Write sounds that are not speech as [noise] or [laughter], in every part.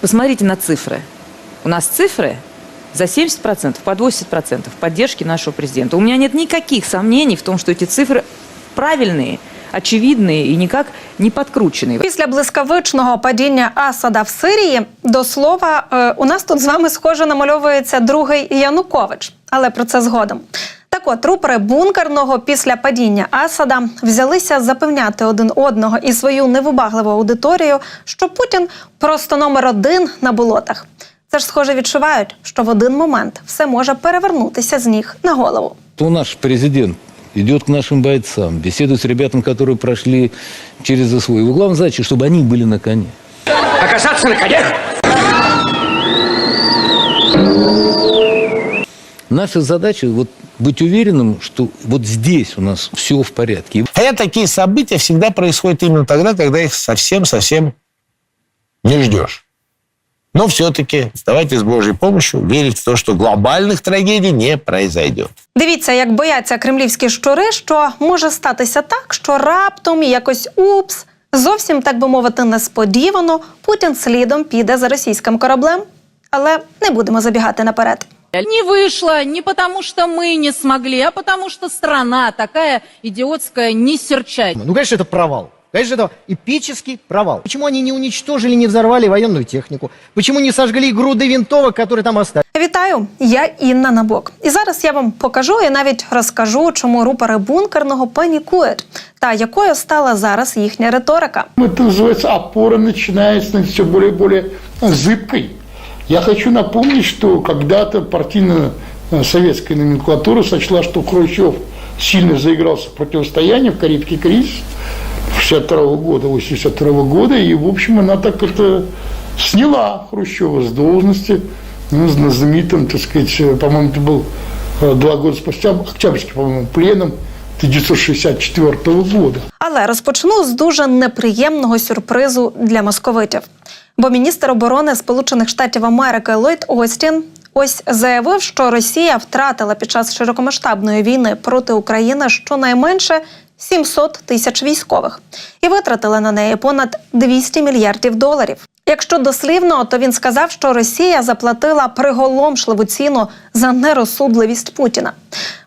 Посмотрите на цифры. У нас цифры за 70%, под 80% поддержки нашего президента. У меня нет никаких сомнений в том, что эти цифры правильные, очевидные и никак не подкрученные. Після блискавичного падіння Асада в Сирії, до слова, е, у нас тут з вами схоже намальовується другий Янукович, але про це згодом. Так от, рупори бункерного після падіння Асада взялися запевняти один одного і свою невибагливу аудиторію, що Путін просто номер один на болотах. Це ж схоже відчувають, що в один момент все може перевернутися з ніг на голову. То наш президент идет к нашим бойцам, беседует с ребятами, которые прошли через СВО. Его главная задача, чтобы они были на коне. Оказаться на коне! Наша задача вот быть уверенным, что вот здесь у нас все в порядке. И Хотя такие события всегда происходят именно тогда, когда их совсем-совсем не ждешь. Но все-таки давайте с Божьей помощью верить в то, что глобальных трагедий не произойдет. Дивіться, як бояться кремлівські щури, що може статися так, що раптом і якось упс, зовсім так би мовити, несподівано Путін слідом піде за російським кораблем. Але не будемо забігати наперед. Не вышло не потому, что мы не смогли, а потому что страна такая идиотская, не серчай. Ну, конечно, это провал. Конечно, это эпический провал. Почему они не уничтожили, не взорвали военную технику? Почему не сожгли груды винтовок, которые там остались? Вітаю, я Інна Набок. І зараз я вам покажу і навіть розкажу, чому рупори бункерного панікують та якою стала зараз їхня риторика. Это называется опора начинает становиться все более и более зыбкой. Я хочу напомнить, что когда-то партийно-советская номенклатура сочла, что Хрущев сильно заигрался в противостоянии в Карибский кризис 62 года, 82 года, и, в общем, она так это сняла Хрущева с должности, ну, знаменитым, так сказать, э, по-моему, это был э, два года спустя, Октябрьский, по-моему, пленом 1964 года. Але розпочну з дуже неприємного сюрпризу для московитів. Бо міністр оборони Сполучених Штатів Америки Ллойд Остін ось заявив, що Росія втратила під час широкомасштабної війни проти України щонайменше 700 тисяч військових і витратила на неї понад 200 мільярдів доларів. Якщо дослівно, то він сказав, що Росія заплатила приголомшливу ціну за нерозсудливість Путіна.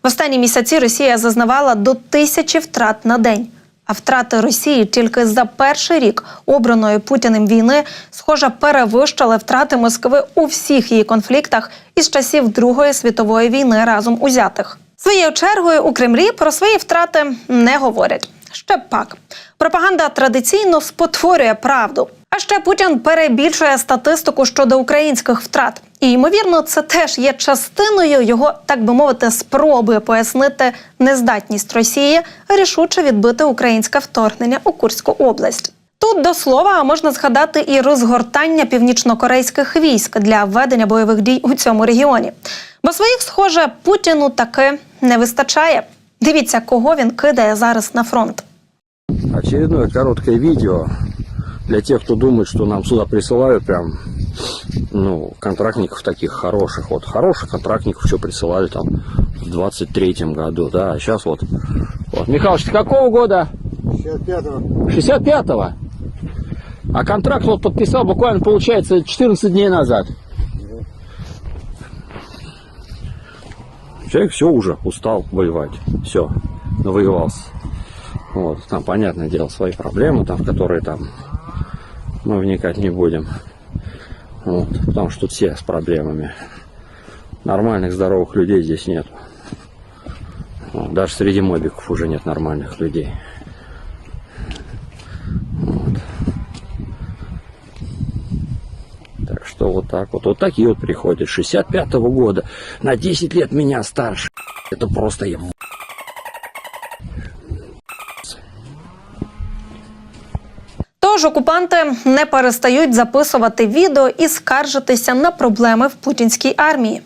В останні місяці Росія зазнавала до тисячі втрат на день. А втрати Росії тільки за перший рік обраної Путіним війни, схоже, перевищили втрати Москви у всіх її конфліктах із часів Другої світової війни разом узятих. Своєю чергою у Кремлі про свої втрати не говорять. Ще пак. Пропаганда традиційно спотворює правду. А ще Путін перебільшує статистику щодо українських втрат. І ймовірно, це теж є частиною його, так би мовити, спроби пояснити нездатність Росії рішуче відбити українське вторгнення у Курську область. Тут до слова можна згадати і розгортання північнокорейських військ для ведення бойових дій у цьому регіоні. Бо своїх, схоже, Путіну таки не вистачає. Дивіться, кого він кидає зараз на фронт. Очередное короткое видео для тех, кто думает, что нам сюда присылают прям, ну, контрактников таких хороших. Вот хороших контрактников что присылали там в 23-м году, да, а сейчас вот. Вот, Михалыч, ты какого года? 65-го. 65-го? А контракт вот подписал буквально, получается, 14 дней назад. Человек все уже устал воевать. Все, навоевался. Вот, там, понятное дело, свои проблемы, там, которые там мы вникать не будем. Вот, потому что тут все с проблемами. Нормальных, здоровых людей здесь нет. Вот, даже среди мобиков уже нет нормальных людей. Вот. Так что вот так вот. Вот такие вот приходят. 65-го года. На 10 лет меня старше. Это просто я Тож окупанти не перестають записувати відео і скаржитися на проблеми в путінській армії.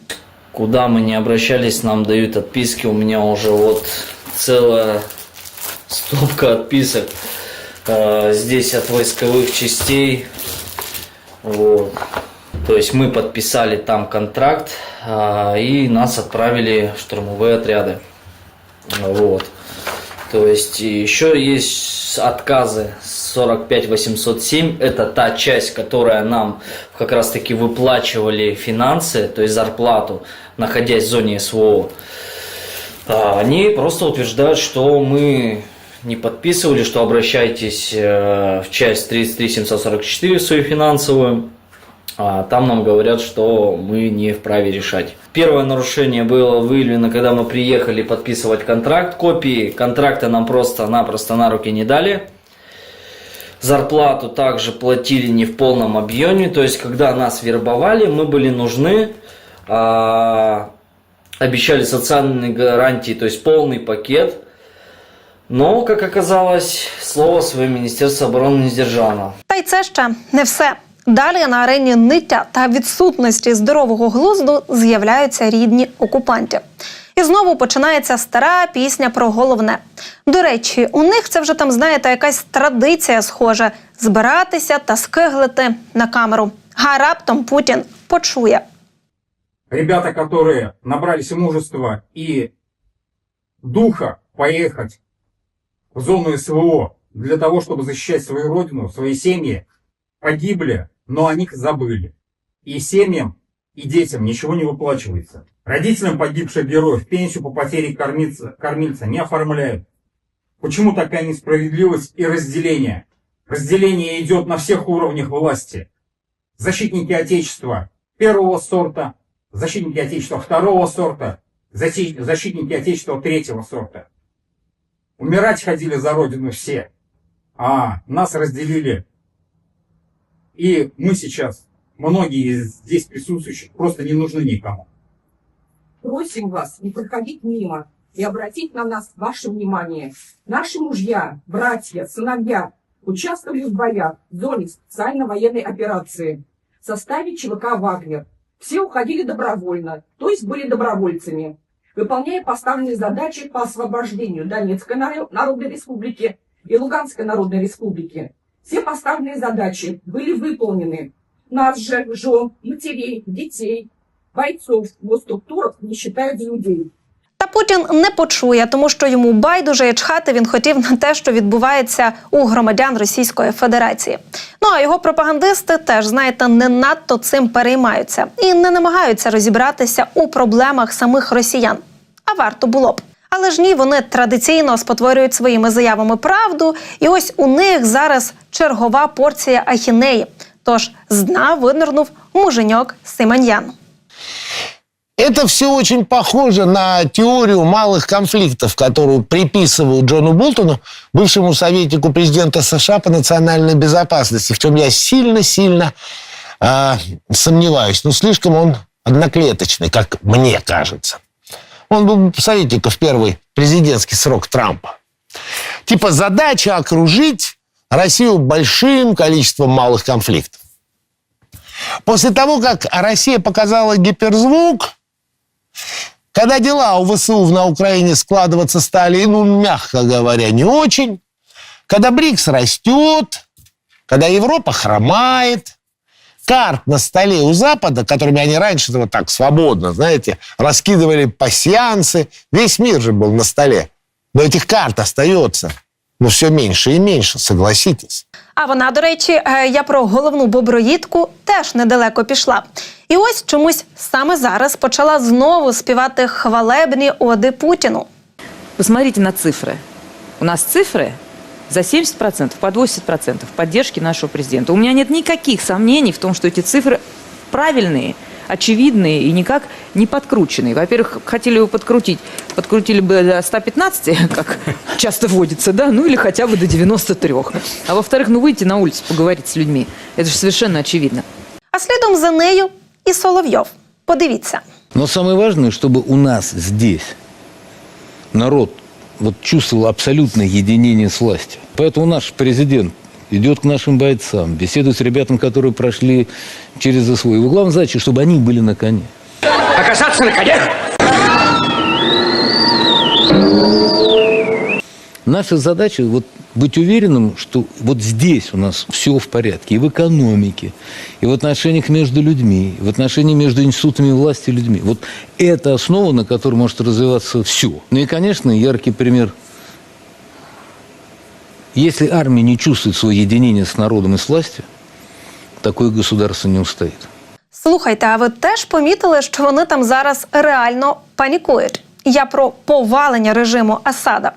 Куда мы не обращались, нам дают отписки. У меня уже вот целая стопка отписок э, здесь от войсковых частей. Вот. То есть мы подписали там контракт э, и нас отправили в штурмовые отряды. Вот. То есть еще есть отказы 45 807. Это та часть, которая нам как раз таки выплачивали финансы, то есть зарплату, находясь в зоне СВО. А, Они просто утверждают, что мы не подписывали, что обращайтесь э, в часть 33 744 свою финансовую. А там нам говорят, что мы не вправе решать. Первое нарушение было выявлено, когда мы приехали подписывать контракт. Копии контракта нам просто-напросто на руки не дали. Зарплату также платили не в полном объеме. То есть, когда нас вербовали, мы были нужны. а, обещали социальные гарантии, то есть полный пакет. Но, как оказалось, слово свое Министерство обороны не сдержало. Та й це ще не все. Далі на арені ниття та відсутності здорового глузду з'являються рідні окупантів. І знову починається стара пісня про головне. До речі, у них це вже там, знаєте, якась традиція схожа збиратися та скиглити на камеру. А раптом Путін почує. ребята, которые набрались мужества и духа поехать в зону СВО для того, чтобы защищать свою родину, свои семьи, погибли, но о них забыли. И семьям, и детям ничего не выплачивается. Родителям погибших героев пенсию по потере кормильца, кормильца не оформляют. Почему такая несправедливость и разделение? Разделение идет на всех уровнях власти. Защитники Отечества первого сорта, защитники Отечества второго сорта, защи- защитники Отечества третьего сорта. Умирать ходили за Родину все, а нас разделили. И мы сейчас, многие из здесь присутствующих, просто не нужны никому. Просим вас не проходить мимо и обратить на нас ваше внимание. Наши мужья, братья, сыновья участвовали в боях в зоне специальной военной операции в составе ЧВК «Вагнер». Все уходили добровольно, то есть были добровольцами, выполняя поставленные задачи по освобождению Донецкой Наро- Народной Республики и Луганской Народной Республики. Все поставленные задачи были выполнены. Нас же, жен, матерей, детей, бойцов в госструктурах не считают за людей. Та Путін не почує, тому що йому байдуже і чхати він хотів на те, що відбувається у громадян Російської Федерації. Ну а його пропагандисти теж, знаєте, не надто цим переймаються і не намагаються розібратися у проблемах самих росіян. А варто було б. Але ж ні, вони традиційно спотворюють своїми заявами правду, і ось у них зараз чергова порція ахінеї. Тож з дна винирнув муженьок Симоньян. Это все очень похоже на теорию малых конфликтов, которую приписывают Джону Болтону, бывшему советнику президента США по национальной безопасности, в чем я сильно-сильно э, сомневаюсь. Но слишком он одноклеточный, как мне кажется. Он был советником в первый президентский срок Трампа. Типа задача окружить Россию большим количеством малых конфликтов. После того, как Россия показала гиперзвук, когда дела у ВСУ на Украине складываться стали, ну, мягко говоря, не очень, когда БРИКС растет, когда Европа хромает, карт на столе у Запада, которыми они раньше вот так свободно, знаете, раскидывали пассиансы, весь мир же был на столе. Но этих карт остается, ну, все меньше и меньше, согласитесь. А вона, до речі, е, я про головну боброїдку теж недалеко пішла. І ось чомусь саме зараз почала знову співати хвалебні оди Путіну. Посмотрите на цифры. У нас цифры за 70%, под 80% поддержки нашего президента. У меня нет никаких сомнений в том, что эти цифры правильные, очевидные и никак не подкрученные. Во-первых, хотели бы подкрутить, подкрутили бы до 115, [laughs] как часто водится, да, ну или хотя бы до 93. А во-вторых, ну выйти на улицу, поговорить с людьми. Это же совершенно очевидно. А слідом за нею і Соловйов. Подивіться. Но самое важное, чтобы у нас здесь народ вот чувствовал абсолютное единение с властью. Поэтому наш президент идет к нашим бойцам, беседует с ребятами, которые прошли через СВО. Его главная задача, чтобы они были на коне. Оказаться на коне! Наша задача вот быть уверенным, что вот здесь у нас все в порядке. И в экономике, и в отношениях между людьми, и в отношениях между институтами власти и людьми. Вот это основа, на которой может развиваться все. Ну и, конечно, яркий пример Если армия не чувствует свое единение с народом и с властью, такое государство не устоит. Слухайте, а ви теж помітили, що вони там зараз реально панікують? Я про повалення режиму Асада.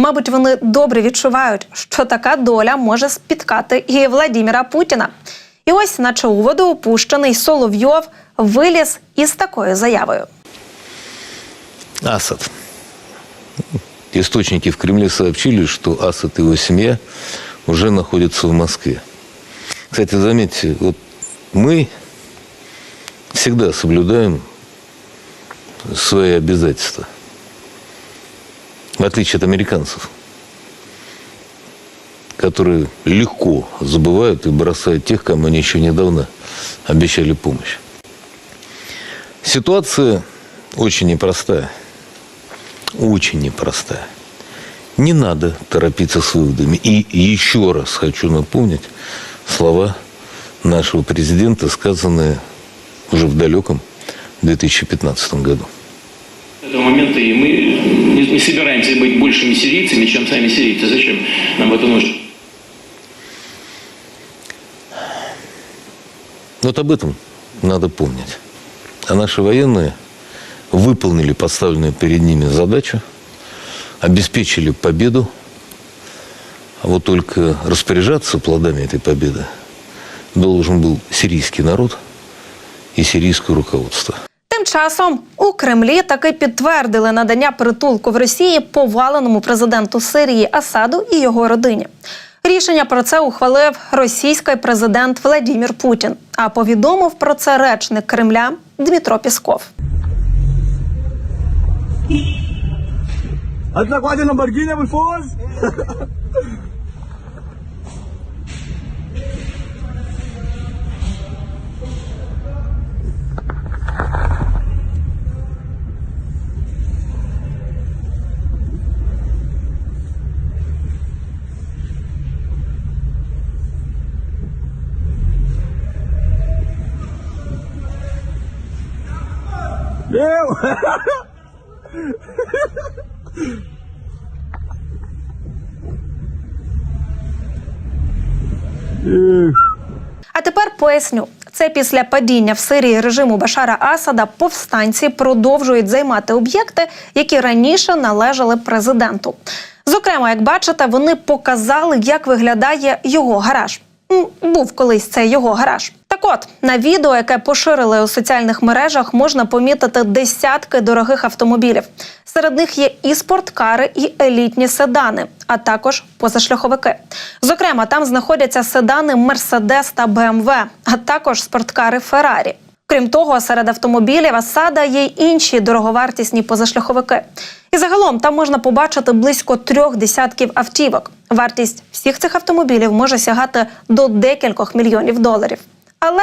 Мабуть, вони добре відчувають, що така доля може спіткати і Владіміра Путіна. І ось, наче у воду опущений Соловйов виліз із такою заявою. Асад. Источники в Кремле сообщили, что Асад и его семья уже находятся в Москве. Кстати, заметьте, вот мы всегда соблюдаем свои обязательства. В отличие от американцев, которые легко забывают и бросают тех, кому они еще недавно обещали помощь. Ситуация очень непростая. Очень непростая. Не надо торопиться с выводами. И еще раз хочу напомнить слова нашего президента, сказанные уже в далеком 2015 году. этого момента и мы не, собираемся быть большими сирийцами, чем сами сирийцы. Зачем нам это нужно? Вот об этом надо помнить. А наши военные выполнили поставленную перед ними задачу, обеспечили победу, а вот только распоряжаться плодами этой победы должен был сирийский народ и сирийское руководство. Часом у Кремлі таки підтвердили надання притулку в Росії поваленому президенту Сирії Асаду і його родині. Рішення про це ухвалив російський президент Владімір Путін. А повідомив про це речник Кремля Дмитро Пісков. А тепер поясню. Це після падіння в Сирії режиму Башара Асада повстанці продовжують займати об'єкти, які раніше належали президенту. Зокрема, як бачите, вони показали, як виглядає його гараж. Був колись це його гараж. Так от на відео, яке поширили у соціальних мережах, можна помітити десятки дорогих автомобілів. Серед них є і спорткари, і елітні седани, а також позашляховики. Зокрема, там знаходяться седани Мерседес та БМВ, а також спорткари Феррарі. Крім того, серед автомобілів Асада є й інші дороговартісні позашляховики. І загалом там можна побачити близько трьох десятків автівок. Вартість всіх цих автомобілів може сягати до декількох мільйонів доларів. Але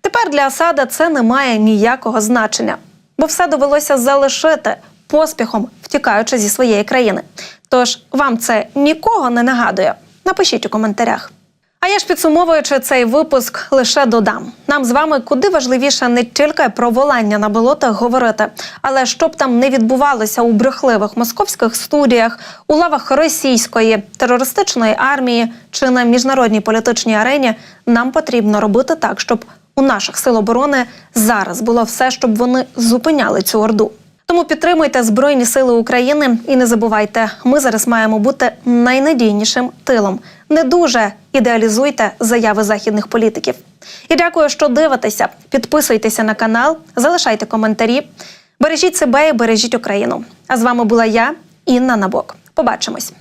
тепер для Асада це не має ніякого значення, бо все довелося залишити поспіхом, втікаючи зі своєї країни. Тож вам це нікого не нагадує? Напишіть у коментарях. А я ж підсумовуючи цей випуск, лише додам. Нам з вами куди важливіше не тільки про волання на болотах говорити, але щоб там не відбувалося у брехливих московських студіях, у лавах російської терористичної армії чи на міжнародній політичній арені, нам потрібно робити так, щоб у наших сил оборони зараз було все, щоб вони зупиняли цю орду. Тому підтримуйте Збройні Сили України і не забувайте, ми зараз маємо бути найнадійнішим тилом. Не дуже ідеалізуйте заяви західних політиків. І дякую, що дивитеся. Підписуйтеся на канал, залишайте коментарі. Бережіть себе і бережіть Україну. А з вами була я, Інна Набок. Побачимось.